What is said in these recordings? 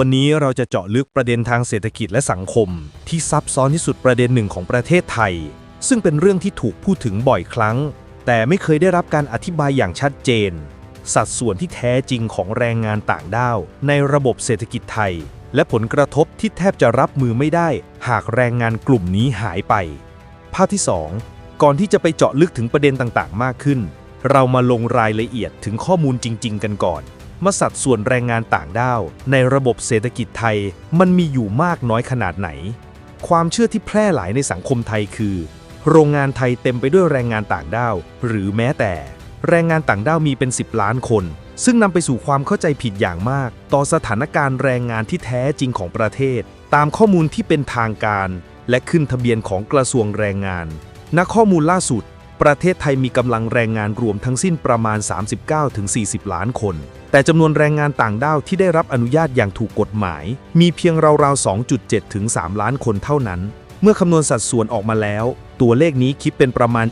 วันนี้เราจะเจาะลึกประเด็นทางเศรษฐกิจและสังคม ที่ซับซ้อนที่สุดประเด็นหนึ่งของประเทศไทย ซึ่งเป็นเรื่องที่ถูกพูดถึงบ่อยครั้ง แต่ไม่เคยได้รับการอธิบายอย่างชัดเจน สัดส่วนที่แท้จริงของแรงงานต่างด้าว ในระบบเศรษฐกิจไทย และผลกระทบที่แทบจะรับมือไม่ได้ หากแรงงานกลุ่มนี้หายไป ภาพที่ 2 ก่อนที่จะไปเจาะลึกถึงประเด็นต่างๆ มากขึ้น เรามาลงรายละเอียดถึงข้อมูลจริง ๆ กันก่อน มาสัดส่วนแรงงานต่างด้าว ในระบบเศรษฐกิจไทยมันมีอยู่มากน้อยขนาดไหน ความเชื่อที่แพร่หลายในสังคมไทยคือ โรงงานไทยเต็มไปด้วยแรงงานต่างด้าว หรือแม้แต่ แรงงานต่างด้าวมีเป็น 10 ล้านคน ซึ่งนำไปสู่ความเข้าใจผิดอย่างมาก ต่อสถานการณ์แรงงานที่แท้จริงของประเทศ ตามข้อมูลที่เป็นทางการ และขึ้นทะเบียนของกระทรวงแรงงานณข้อมูลล่าสุด ประเทศไทยมีกำลังแรงงานรวมทั้งสิ้นประมาณ 39-40 ล้านคน แต่จำนวนแรงงานต่างด้าวที่ได้รับอนุญาตอย่างถูกกฎหมาย มีเพียงราวๆ 2.7 ถึง 3 ล้านคนเท่านั้น เมื่อคำนวณสัดส่วนออกมาแล้ว ตัวเลขนี้คิดเป็นประมาณ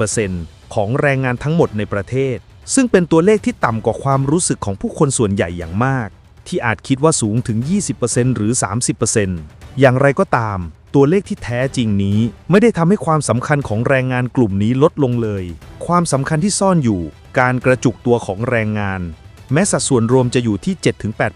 7-8%ของแรงงานทั้งหมดในประเทศ ซึ่งเป็นตัวเลขที่ต่ำกว่าความรู้สึกของผู้คนส่วนใหญ่อย่างมาก ที่อาจคิดว่าสูงถึง 20%หรือ 30%อย่างไรก็ตาม ตัวเลขที่แท้จริงนี้ไม่ได้ทำให้ความสำคัญของแรงงานกลุ่มนี้ลดลงเลย ความสำคัญที่ซ่อนอยู่ การกระจุกตัวของแรงงาน แม้สัดส่วนรวมจะอยู่ที่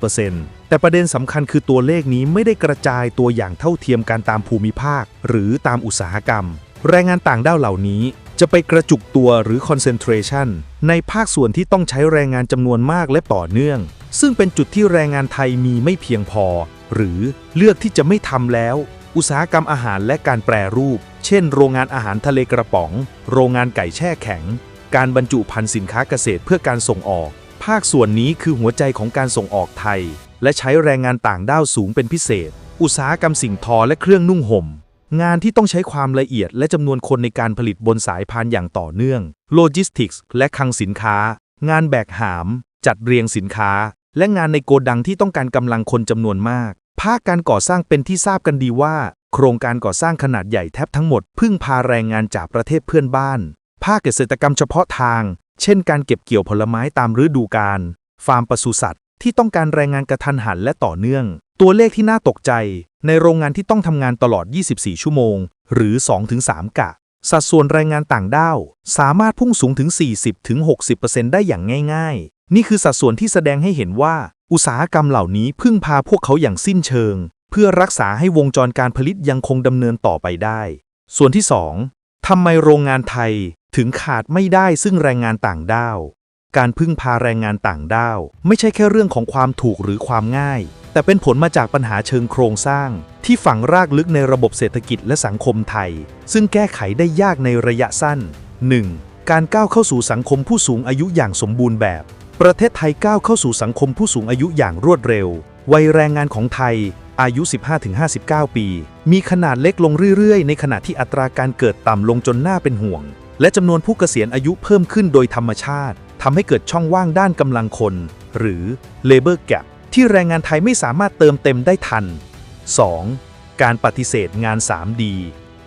7-8%แต่ประเด็นสำคัญคือตัวเลขนี้ไม่ได้กระจายตัวอย่างเท่าเทียมกันตามภูมิภาค หรือตามอุตสาหกรรม แรงงานต่างด้าวเหล่านี้จะไปกระจุกตัวหรือ concentration ในภาคส่วนที่ต้องใช้แรงงานจำนวนมากและต่อเนื่อง ซึ่งเป็นจุดที่แรงงานไทยมีไม่เพียงพอ หรือเลือกที่จะไม่ทำแล้ว อุตสาหกรรมอาหารและการแปรรูป เช่น โรงงานอาหารทะเลกระป๋อง โรงงานไก่แช่แข็ง การบรรจุภัณฑ์สินค้าเกษตรเพื่อการส่งออก ภาคส่วนนี้คือหัวใจของการส่งออกไทย และใช้แรงงานต่างด้าวสูงเป็นพิเศษ อุตสาหกรรมสิ่งทอและเครื่องนุ่งห่มงานที่ต้องใช้ความละเอียดและจำนวนคนในการผลิตบนสายพานอย่างต่อเนื่อง โลจิสติกส์และคลังสินค้า งานแบกหาม จัดเรียงสินค้า และงานในโกดังที่ต้องการกำลังคนจำนวนมาก ภาคการก่อสร้างเป็นที่ทราบกันดีว่า โครงการก่อสร้างขนาดใหญ่แทบทั้งหมดพึ่งพาแรงงานจากประเทศเพื่อนบ้าน ภาคเกษตรกรรมเฉพาะทาง เช่นการเก็บเกี่ยวผลไม้ตามฤดูกาล ฟาร์มปศุสัตว์ ที่ต้องการแรงงานกระทันหันและต่อเนื่อง ตัวเลขที่น่าตกใจ ในโรงงานที่ต้องทำงานตลอด 24 ชั่วโมง หรือ 2-3 กะ สัดส่วนแรงงานต่างด้าวสามารถพุ่งสูงถึง 40-60%ได้อย่างง่าย ๆ นี่คือสัดส่วนที่แสดงให้เห็นว่า อุตสาหกรรมเหล่านี้พึ่งพาพวกเขาอย่างสิ้นเชิง เพื่อรักษาให้วงจรการผลิตยังคงดำเนินต่อไปได้ ส่วนที่ 2. ทำไมโรงงานไทยถึงขาดไม่ได้ซึ่งแรงงานต่างด้าว การพึ่งพาแรงงานต่างด้าว ไม่ใช่แค่เรื่องของความถูกหรือความง่าย แต่เป็นผลมาจากปัญหาเชิงโครงสร้าง ที่ฝังรากลึกในระบบเศรษฐกิจและสังคมไทย ซึ่งแก้ไขได้ยากในระยะสั้น 1. การก้าวเข้าสู่สังคมผู้สูงอายุอย่างสมบูรณ์แบบ ประเทศไทยก้าวเข้าสู่สังคมผู้สูงอายุอย่างรวดเร็ว วัยแรงงานของไทย อายุ 15-59 ปี มีขนาดเล็กลงเรื่อยๆ ในขณะที่อัตราการเกิดต่ำลงจนน่าเป็นห่วง และจำนวนผู้เกษียณอายุเพิ่มขึ้นโดยธรรมชาติทำให้เกิดช่องว่างด้านกำลังคน หรือ labor gap ที่แรงงานไทยไม่สามารถเติมเต็มได้ทัน 2. การปฏิเสธงาน 3D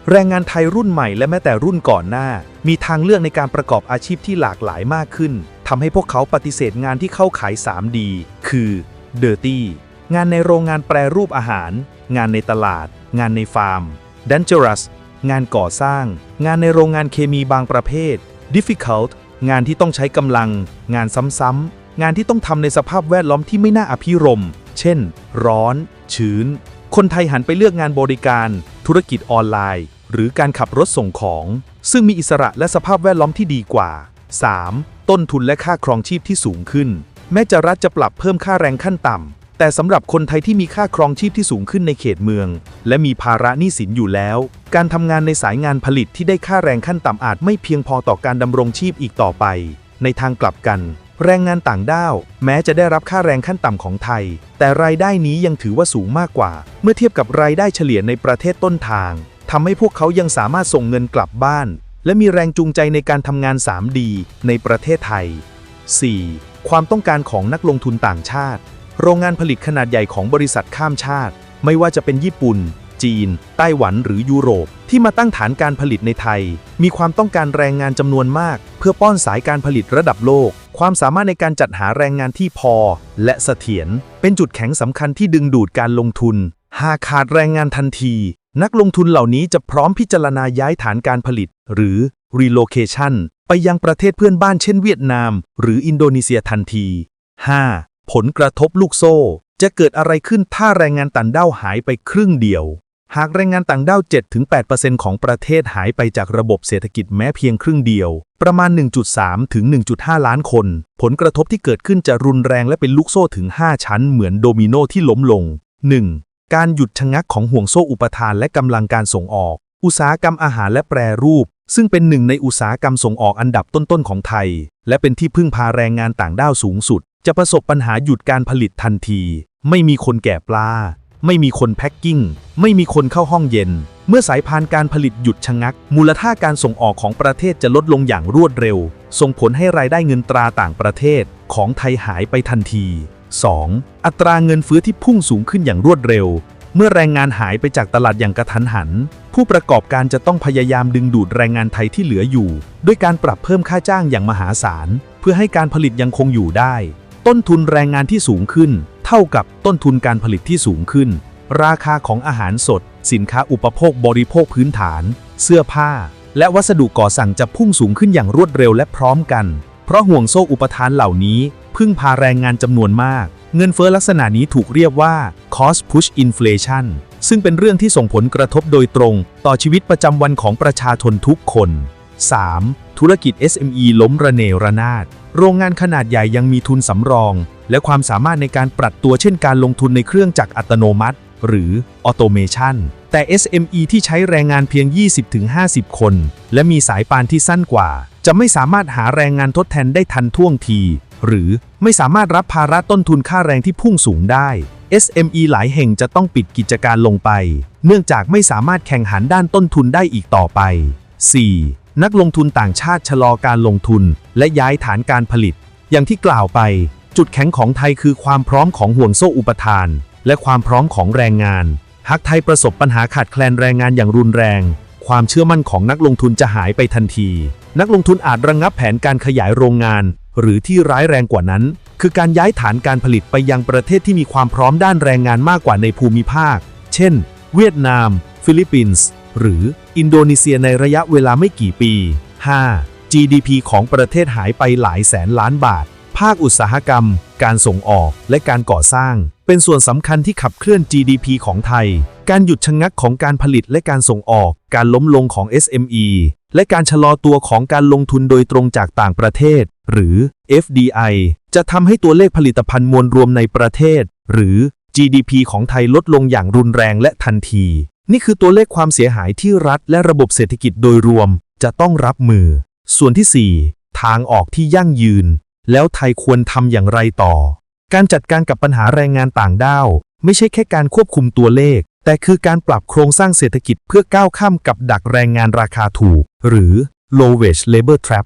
แรงงานไทยรุ่นใหม่และแม้แต่รุ่นก่อนหน้า มีทางเลือกในการประกอบอาชีพที่หลากหลายมากขึ้น ทำให้พวกเขาปฏิเสธงานที่เข้าขาย 3D คือ Dirty งานในโรงงานแปรรูปอาหาร งานในตลาด งานในฟาร์ม Dangerous งานก่อสร้าง งานในโรงงานเคมีบางประเภท Difficult งานที่ต้องใช้กำลัง งานซ้ำๆ งานที่ต้องทำในสภาพแวดล้อมที่ไม่น่าอภิรม เช่น ร้อน ชื้น คนไทยหันไปเลือกงานบริการ ธุรกิจออนไลน์ หรือการขับรถส่งของ ซึ่งมีอิสระและสภาพแวดล้อมที่ดีกว่า 3. ต้นทุนและค่าครองชีพที่สูงขึ้น แม้จะรัฐจะปรับเพิ่มค่าแรงขั้นต่ำ แต่สำหรับคนไทยที่มีค่าครองชีพที่สูงขึ้นในเขตเมือง และมีภาระหนี้สินอยู่แล้ว การทำงานในสายงานผลิตที่ได้ค่าแรงขั้นต่ำอาจไม่เพียงพอต่อการดำรงชีพอีกต่อไป ในทางกลับกัน แรงงานต่างด้าว แม้จะได้รับค่าแรงขั้นต่ำของไทย แต่รายได้นี้ยังถือว่าสูงมากกว่า เมื่อเทียบกับรายได้เฉลี่ยในประเทศต้นทางทำให้พวกเขายังสามารถส่งเงินกลับบ้าน และมีแรงจูงใจในการทำงาน 3D ในประเทศไทย 4. ความต้องการของนักลงทุนต่างชาติ โรงงานผลิตขนาดใหญ่ของบริษัทข้ามชาติ ไม่ว่าจะเป็นญี่ปุ่น จีน ไต้หวันหรือยุโรป ที่มาตั้งฐานการผลิตในไทย มีความต้องการแรงงานจำนวนมาก เพื่อป้อนสายการผลิตระดับโลก ความสามารถในการจัดหาแรงงานที่พอ และเสถียรเป็นจุดแข็งสำคัญที่ดึงดูดการลงทุน หากขาดแรงงานทันที นักลงทุนเหล่านี้จะพร้อมพิจารณาย้ายฐานการผลิต หรือ relocation ไปยังประเทศเพื่อนบ้านเช่นเวียดนาม หรืออินโดนีเซียทันที 5. ผลกระทบลูกโซ่ จะเกิดอะไรขึ้นถ้าแรงงานต่างด้าวหายไปครึ่งเดียว หากแรงงานต่างด้าว 7-8%ของประเทศหายไปจากระบบเศรษฐกิจแม้เพียงครึ่งเดียว ประมาณ 1.3 ถึง 1.5 ล้านคน ผลกระทบที่เกิดขึ้นจะรุนแรงและเป็นลูกโซ่ถึง 5 ชั้นเหมือนโดมิโนที่ล้มลง 1. การหยุดชะงักของห่วงโซ่อุปทานและกำลังการส่งออก อุตสาหกรรมอาหารและแปรรูป ซึ่งเป็นหนึ่งในอุตสาหกรรมส่งออกอันดับต้นๆของไทย และเป็นที่พึ่งพาแรงงานต่างด้าวสูงสุด จะประสบปัญหาหยุดการผลิตทันที ไม่มีคนแก่ปลา ไม่มีคนแพ็คกิ้ง ไม่มีคนเข้าห้องเย็น เมื่อสายพานการผลิตหยุดชะงัก มูลค่าการส่งออกของประเทศจะลดลงอย่างรวดเร็ว ส่งผลให้รายได้เงินตราต่างประเทศของไทยหายไปทันที 2. อัตราเงินเฟื้อที่พุ่งสูงขึ้นอย่างรวดเร็ว เมื่อแรงงานหายไปจากตลาดอย่างกระทันหัน ผู้ประกอบการจะต้องพยายามดึงดูดแรงงานไทยที่เหลืออยู่ ด้วยการปรับเพิ่มค่าจ้างอย่างมหาศาล เพื่อให้การผลิตยังคงอยู่ได้ ต้นทุนแรงงานที่สูงขึ้น เท่ากับต้นทุนการผลิตที่สูงขึ้น ราคาของอาหารสด สินค้าอุปโภคบริโภคพื้นฐาน เสื้อผ้า และวัสดุก่อสั่งจะพุ่งสูงขึ้นอย่างรวดเร็วและพร้อมกัน เพราะห่วงโซ่อุปทานเหล่านี้ พึ่งพาแรงงานจำนวนมาก เงินเฟ้อลักษณะนี้ถูกเรียกว่า cost push inflation ซึ่งเป็นเรื่องที่ส่งผลกระทบโดยตรง ต่อชีวิตประจำวันของประชาชนทุกคน 3. ธุรกิจ SME ล้มระเนระนาด โรงงานขนาดใหญ่ยังมีทุนสำรอง และความสามารถในการปรับตัวเช่นการลงทุนในเครื่องจักรอัตโนมัติ หรือออโตเมชันแต่ SME ที่ใช้แรงงานเพียง 20-50 คน และมีสายปานที่สั้นกว่า จะไม่สามารถหาแรงงานทดแทนได้ทันท่วงที หรือไม่สามารถรับภาระต้นทุนค่าแรงที่พุ่งสูงได้ SME หลายแห่งจะต้องปิดกิจการลงไป เนื่องจากไม่สามารถแข่งขันด้านต้นทุนได้อีกต่อไป 4. นักลงทุนต่างชาติชะลอการลงทุน และย้ายฐานการผลิต อย่างที่กล่าวไป จุดแข็งของไทยคือความพร้อมของห่วงโซ่อุปทาน และความพร้อมของแรงงาน หากไทยประสบปัญหาขาดแคลนแรงงานอย่างรุนแรง ความเชื่อมั่นของนักลงทุนจะหายไปทันที นักลงทุนอาจระงงับแผนการขยายโรงงาน หรือที่ร้ายแรงกว่านั้น คือการย้ายฐานการผลิตไปยังประเทศที่มีความพร้อมด้านแรงงานมากกว่าในภูมิภาค เช่น เวียดนาม ฟิลิปปินส์ หรืออินโดนีเซียในระยะเวลาไม่กี่ปี 5. GDP ของประเทศหายไปหลายแสนล้านบาท ภาคอุตสาหกรรม การส่งออก และการก่อสร้าง เป็นส่วนสำคัญที่ขับเคลื่อน GDP ของไทย การหยุดชะงักของการผลิตและการส่งออก การล้มลงของ SME และการชะลอตัวของการลงทุนโดยตรงจากต่างประเทศ หรือ FDI จะทำให้ตัวเลขผลิตภัณฑ์มวลรวมในประเทศ หรือ GDP ของไทยลดลงอย่างรุนแรงและทันที นี่คือตัวเลขความเสียหายที่รัฐและระบบเศรษฐกิจโดยรวม จะต้องรับมือ ส่วนที่ 4 ทางออกที่ยั่งยืน แล้วไทยควรทำอย่างไรต่อ การจัดการกับปัญหาแรงงานต่างด้าว ไม่ใช่แค่การควบคุมตัวเลข แต่คือการปรับโครงสร้างเศรษฐกิจเพื่อก้าวข้ามกับดักแรงงานราคาถูก หรือ low wage labor trap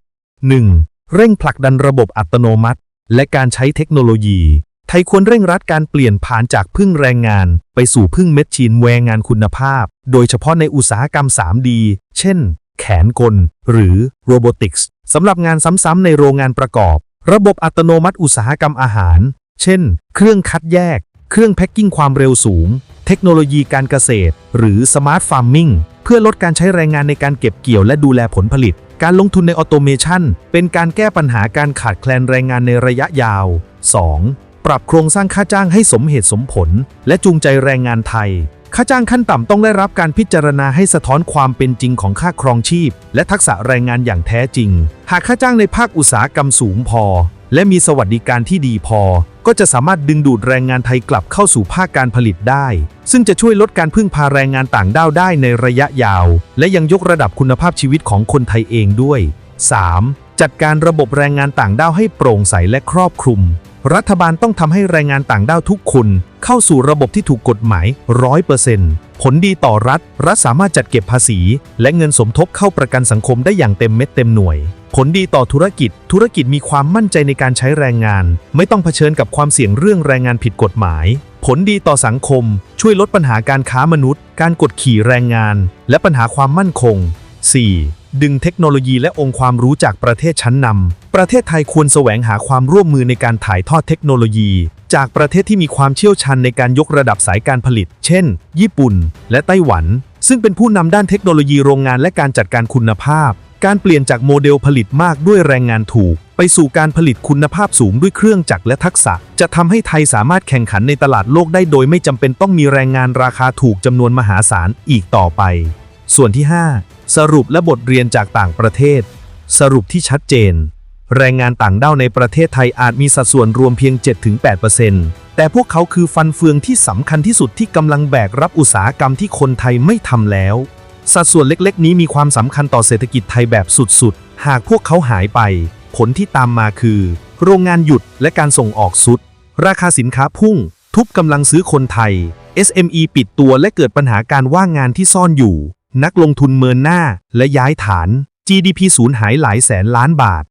1. เร่งผลักดันระบบอัตโนมัติ และการใช้เทคโนโลยี ไทยควรเร่งรัดการเปลี่ยนผ่านจากพึ่งแรงงาน ไปสู่พึ่งเม็ดชีนแวงงานคุณภาพ โดยเฉพาะในอุตสาหกรรม 3D เช่น แขนกล หรือ Robotics สำหรับงานซ้ำๆในโรงงานประกอบ ระบบอัตโนมัติอุตสาหกรรมอาหาร เช่น เครื่องคัดแยก เครื่องแพ็คกิ้งความเร็วสูง เทคโนโลยีการเกษตร หรือ Smart Farming เพื่อลดการใช้แรงงานในการเก็บเกี่ยวและดูแลผลผลิต การลงทุนในออโตเมชันเป็นการแก้ปัญหาการขาดแคลนแรงงานในระยะยาว 2. ปรับโครงสร้างค่าจ้างให้สมเหตุสมผล และจูงใจแรงงานไทย ค่าจ้างขั้นต่ำต้องได้รับการพิจารณาให้สะท้อนความเป็นจริงของค่าครองชีพ และทักษะแรงงานอย่างแท้จริง หากค่าจ้างในภาคอุตสาหกรรมสูงพอ และมีสวัสดิการที่ดีพอ ก็จะสามารถดึงดูดแรงงานไทยกลับเข้าสู่ภาคการผลิตได้ ซึ่งจะช่วยลดการพึ่งพาแรงงานต่างด้าวได้ในระยะยาว และยังยกระดับคุณภาพชีวิตของคนไทยเองด้วย 3. จัดการระบบแรงงานต่างด้าวให้โปร่งใสและครอบคลุม รัฐบาลต้องทำให้แรงงานต่างด้าวทุกคน เข้าสู่ระบบที่ถูกกฎหมาย 100%ผลดีต่อรัฐ รัฐสามารถจัดเก็บภาษี และเงินสมทบเข้าประกันสังคมได้อย่างเต็มเม็ดเต็มหน่วย ผลดีต่อธุรกิจ ธุรกิจมีความมั่นใจในการใช้แรงงาน ไม่ต้องเผชิญกับความเสี่ยงเรื่องแรงงานผิดกฎหมาย ผลดีต่อสังคม ช่วยลดปัญหาการค้ามนุษย์ การกดขี่แรงงาน และปัญหาความมั่นคง 4. ดึงเทคโนโลยีและองค์ความรู้จากประเทศชั้นนำ ประเทศไทยควรแสวงหาความร่วมมือในการถ่ายทอดเทคโนโลยี จากประเทศที่มีความเชี่ยวชาญในการยกระดับสายการผลิต เช่น ญี่ปุ่น และไต้หวัน ซึ่งเป็นผู้นำด้านเทคโนโลยีโรงงานและการจัดการคุณภาพ การเปลี่ยนจากโมเดลผลิตมากด้วยแรงงานถูก ไปสู่การผลิตคุณภาพสูงด้วยเครื่องจักรและทักษะ จะทำให้ไทยสามารถแข่งขันในตลาดโลกได้โดยไม่จำเป็นต้องมีแรงงานราคาถูกจำนวนมหาศาลอีกต่อไป ส่วนที่ 5 สรุปและบทเรียนจากต่างประเทศ สรุปที่ชัดเจน แรงงานต่างด้าวในประเทศไทยอาจมีสัดส่วนรวมเพียง 7-8%แต่พวกเขาคือฟันเฟืองที่สำคัญที่สุดที่กำลังแบกรับอุตสาหกรรมที่คนไทยไม่ทำแล้ว สัดส่วนเล็กๆ นี้มีความสำคัญต่อเศรษฐกิจไทยแบบสุดๆ หากพวกเขาหายไป ผลที่ตามมาคือ โรงงานหยุดและการส่งออกสุด ราคาสินค้าพุ่ง ทุบกำลังซื้อคนไทย SME ปิดตัวและเกิดปัญหาการว่างงานที่ซ่อนอยู่ นักลงทุนเมินหน้าและย้ายฐาน GDP สูญหายหลายแสนล้านบาท